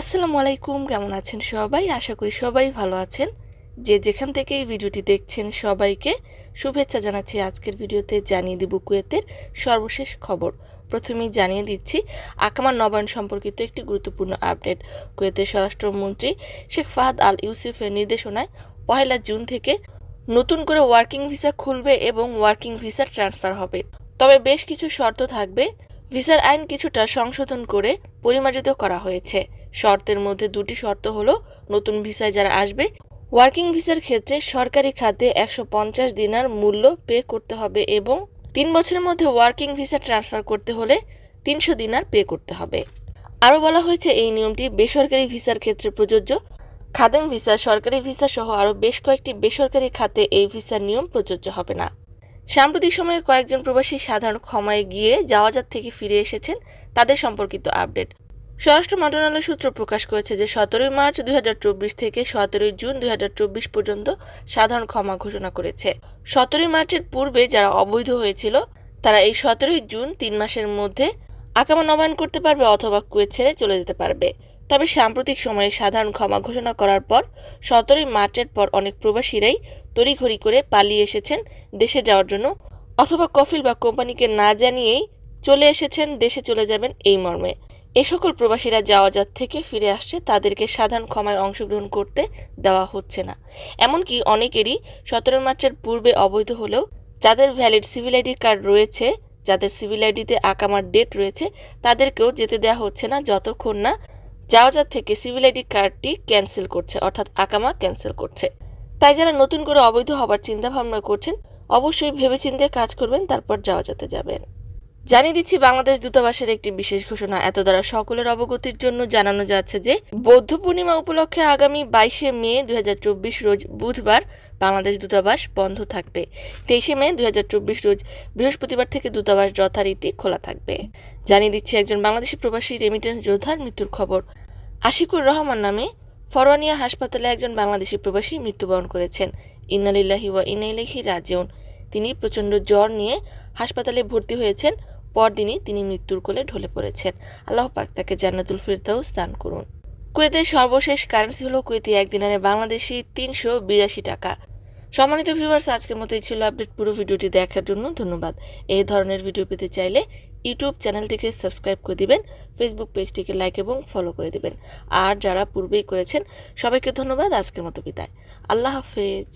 আসসালামু আলাইকুম, কেমন আছেন সবাই? আশা করি সবাই ভালো আছেন। যে যেখান থেকে এই ভিডিওটি দেখছেন সবাইকে শুভেচ্ছা জানাচ্ছি। আজকের ভিডিওতে জানিয়ে দিব কুয়েতের সর্বশেষ খবর। প্রথমেই জানিয়ে দিচ্ছি, আকামার নবায়ন সম্পর্কিত একটি গুরুত্বপূর্ণ আপডেট। কুয়েতের স্বরাষ্ট্রমন্ত্রী শেখ ফাহাদ আল ইউসুফের নির্দেশনায় পহেলা জুন থেকে নতুন করে ওয়ার্কিং ভিসা খুলবে এবং ওয়ার্কিং ভিসা ট্রান্সফার হবে। তবে বেশ কিছু শর্ত থাকবে। ভিসার আইন কিছুটা সংশোধন করে পরিমার্জিত করা হয়েছে। শর্তের মধ্যে দুটি শর্ত হলো নতুন ভিসায় যারা আসবে, ওয়ার্কিং ভিসার ক্ষেত্রে সরকারি খাতে একশো পঞ্চাশ দিনার মূল্য পে করতে হবে এবং তিন বছরের মধ্যে ওয়ার্কিং ভিসা ট্রান্সফার করতে হলে তিনশো দিনার পে করতে হবে। আরও বলা হয়েছে, এই নিয়মটি বেসরকারি ভিসার ক্ষেত্রে প্রযোজ্য। খাদেম ভিসা, সরকারি ভিসা সহ আরও বেশ কয়েকটি বেসরকারি খাতে এই ভিসার নিয়ম প্রযোজ্য হবে না। সাম্প্রতিক সময়ে কয়েকজন প্রবাসী সাধারণ ক্ষমায় গিয়ে যাওয়াজাত থেকে ফিরে এসেছেন, তাদের সম্পর্কিত আপডেট। স্বরাষ্ট্র মন্ত্রণালয় সূত্র প্রকাশ করেছে যে সতেরোই মার্চ দুই হাজার চব্বিশ থেকে সতেরোই জুন দুই হাজার চব্বিশ পর্যন্ত সাধারণ ক্ষমা ঘোষণা করেছে। সতেরোই মার্চের পূর্বে যারা অবৈধ হয়েছিল, তারা এই সতেরোই জুন তিন মাসের মধ্যে আকামা নবায়ন করতে পারবে অথবা কুয়েত ছেড়ে চলে যেতে পারবে। তবে সাম্প্রতিক সময়ে সাধারণ ক্ষমা ঘোষণা করার পর সতেরোই মার্চের পর অনেক প্রবাসীরাই তড়িঘড়ি করে পালিয়ে এসেছেন দেশে যাওয়ার জন্য অথবা কফিল বা কোম্পানিকে না জানিয়েই চলে এসেছেন, দেশে চলে যাবেন এই মর্মে। এ সকল প্রবাসীরা যাওয়াজাত থেকে ফিরে আসছে, তাদেরকে সাধারণ ক্ষমায় অংশগ্রহণ করতে দেওয়া হচ্ছে না। এমনকি অনেকেরই সতেরো মার্চের পূর্বে অবৈধ হলেও যাদের ভ্যালিড সিভিল আইডি কার্ড রয়েছে, যাদের সিভিল আইডিতে আকামার ডেট রয়েছে, তাদেরকেও যেতে দেওয়া হচ্ছে না যতক্ষণ না যাওয়াজাত থেকে সিভিল আইডি কার্ডটি ক্যান্সেল করছে, অর্থাৎ আকামা ক্যান্সেল করছে। তাই যারা নতুন করে অবৈধ হবার চিন্তা ভাবনা করছেন, অবশ্যই ভেবেচিন্তে কাজ করবেন, তারপর যাওয়া যাতে যাবেন। জানিয়ে দিচ্ছি, বাংলাদেশ দূতাবাসের একটি বিশেষ ঘোষণা। এত দ্বারা সকলের অবগতির জন্য জানানো যাচ্ছে যে, বৌদ্ধ পূর্ণিমা উপলক্ষে আগামী বাইশে মে দুই রোজ বুধবার বাংলাদেশ দূতাবাস বন্ধ থাকবে। তেইশে মে দুই রোজ বৃহস্পতিবার থেকে দূতাবাস যথারীতি খোলা থাকবে। জানিয়ে দিচ্ছি একজন বাংলাদেশি প্রবাসী রেমিটেন্স যোদ্ধার মৃত্যুর খবর। আশিকুর রহমান নামে ফরওয়ানিয়া হাসপাতালে একজন বাংলাদেশি প্রবাসী মৃত্যুবরণ করেছেন। ইন্নালিল্লাহি ওয়া ইনাইলাহি রাজিউন। তিনি প্রচণ্ড জ্বর নিয়ে হাসপাতালে ভর্তি হয়েছেন। পরদিনই তিনি মৃত্যুর কোলে ঢলে পড়েছেন। আল্লাহ পাক তাকে জান্নাতুল ফিরদাউস দান করুন। কুয়েতের সর্বশেষ কারেন্সি হলো কুয়েতি এক দিনারে বাংলাদেশি তিনশো বিরাশি টাকা। সম্মানিত ভিউয়ার্স আজকের মতোই ছিল আপডেট পুরো ভিডিওটি দেখার জন্য ধন্যবাদ। এই ধরনের ভিডিও পেতে চাইলে ইউটিউব চ্যানেলটিকে সাবস্ক্রাইব করে দিবেন ফেসবুক পেজটিকে লাইক এবং ফলো করে দিবেন। আর যারা পূর্বেই করেছেন, সবাইকে ধন্যবাদ। আজকের মতো বিদায়। আল্লাহ হাফেজ।